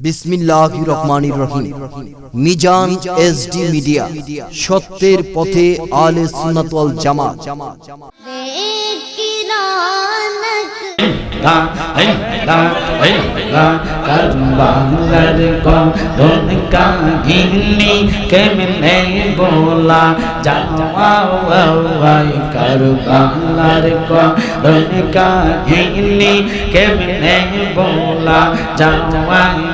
বিসমিল্লাহ রহমান রহিম মিজান এস ডি মিডিয়া সত্যের পথে আলে জামাত কারবালার গন্ধন কাহিনী কেমনে বলা যাওয়াই কারবালার গন্ধন কাহিনী কেমনে বলা যাওয়াই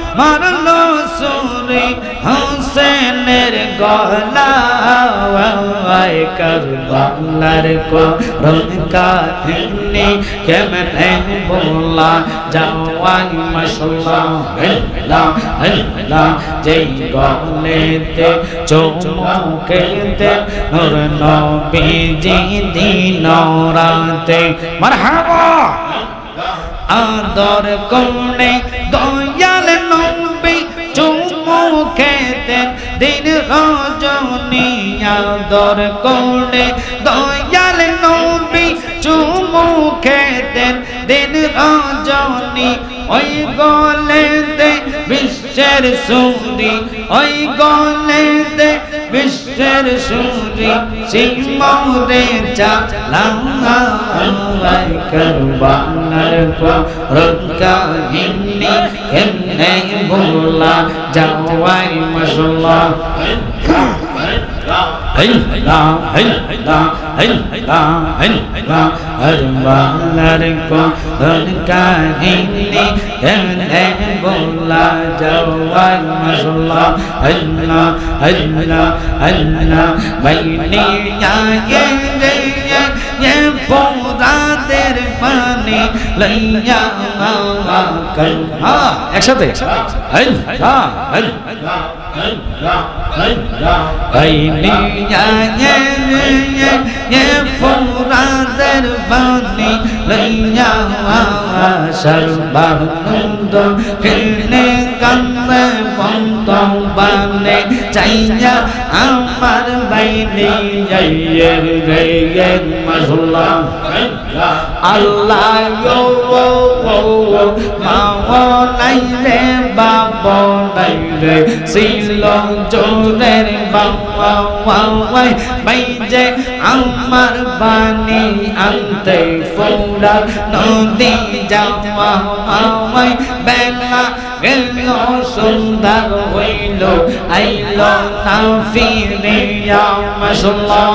মারলো সুরি হোসেনের গলা। কার বাংলার করন কাহিনী, কেমনে বলা যাওয়াই মশলা, হেলা হেলা। যেই গলেতে চৌমুকেতে নূর নবীজি দিন রাতে মারহাবা! আদর কোণে দয়াল দিন রজনিয়া দর কোণে দয়াল নবী চুমু খেতেন। দিন রজনী ওই গলেতে বিশ্বের সুরি ওই গলেতে বিশ্বের সুরি সিংমরে চালাই করবানার রক্কা হিন্নি কেমনে ভোলা, যাওয়াই মশলা। হরবালার কো কাহিনী এমনে বলা যাওয়ার মশলা হেলা হেলা হেলা বাইনি আয়ে রে ये পোরাদের পানি লইয়া কর হ্যাঁ একসাথে। হেলা হেলা বাইনি আয়ে রে পোরাদের পানি লইয়া সর্বানন্দ কিনে কান্দে বন্ত বানে চাইয়া আমার বাইনি যাইয়ের গেয়ের মশলা আল্লাহ মাও নাই রে বাব নাই রে। শিল জোরের বাবা ওয়াই বাইজে আমার বাণী আনতে ফোড়া নদী যাওয়া আমায় বেলা গেল সুন্দর হইল, আইল না ফিরে মশলা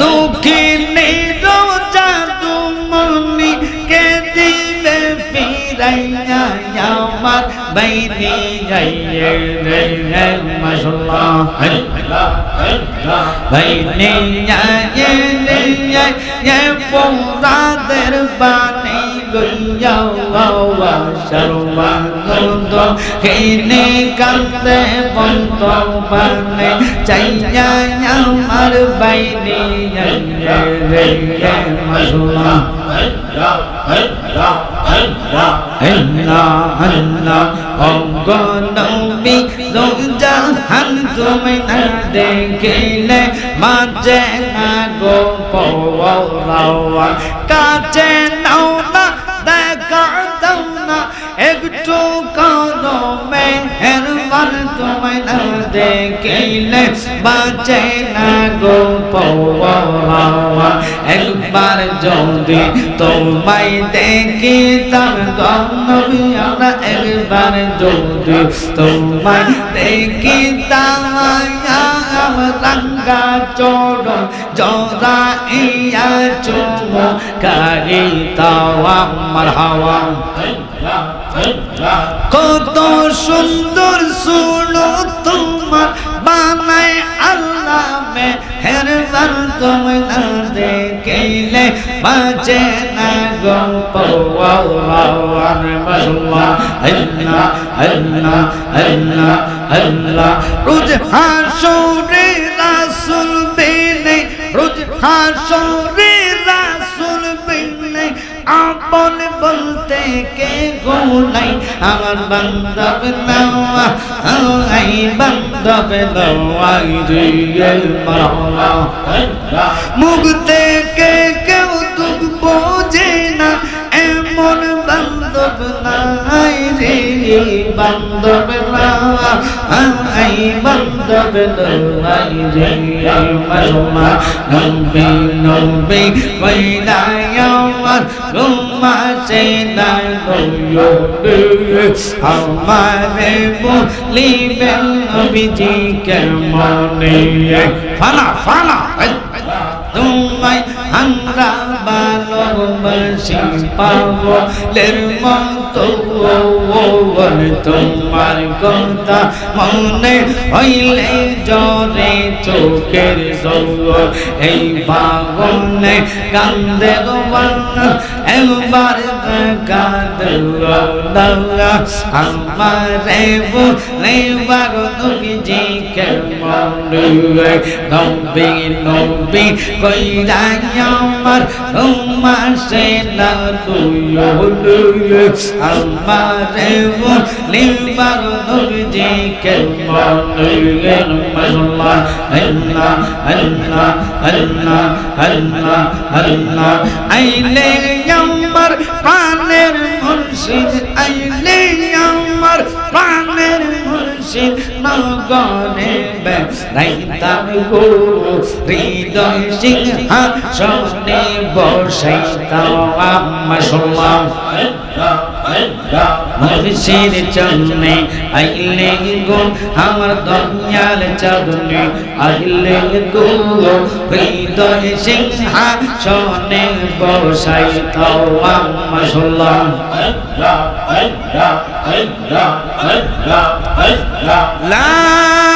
দুঃখিনী রোজা তুমনি কে দিবে ফিরাইয়া আমার যাইয়ে রে মশলা বাইনি যাইয়ে লইয়া বাবা সর্বানন্দ। হেনে কান্দে বন্ত বানে চাইয়া আমার বাইনি রে হেলা অঙ্গনবী রোজাহান তুমি না দেখিলে মাঝে না কাছে নাও দেখিলে বাঁচে না গো পৌরাওয়া একবার যদি তোমায় দেখি, তার একবার যদি তোমায় দেখি, তামায় রঙ্গা চোড় ইয়া চুমো কারি তাওয়া মারহাওয়া কত সুন্দর শুনো তোমার বানায় আল্লাহ মে হেরবার তুমি না দেখিলে। বাঁচে না গো পওয়াওয়ান মশলা আল্লাহ আল্লাহ আল্লাহ আল্লাহ রোজ হাসুরে রাসূল হাসরে বলতে কে গোলাই আমার বান্ধব নওয়া আই বান্ধব নওয়াই রে মাওলা। মুখ থেকে কেউ দুঃখ বোঝে না, এমন বান্ধব নাই রে, বান্ধব নাই বান্ধব নাই রে মরমা নবে নবে কইলাই আমার রুমা সে না নয়ো আমারে বলিবেন নবীজি কেমনে ফানা ফানা তোমায় আমরা ভালোবাসি পাগলের মতো তোমার কথা মনে হইলে জরে চোখের সৌর এই পাগলে কান্দে একবার আমারে বলে বাগো তুমি জি আমার তোমার সে না তুই আমারে বলে বাগো তুমি জি কেমন আল্লাহ আল্লাহ আল্লাহ আল্লাহ আল্লাহ আল্লাহ আইলে আমার প্রাণের মুর্শিদ, আইলে আমার প্রাণের মুর্শিদ। নগনে বেড়াইতাম গো হৃদয় সিংহ সনে বসাইতাম মুর্শিদ চন্নে আইলে গো আমার দয়াল চরণে আইলে গো হৃদয় সিংহ সনে আমার সল্লাম Ah.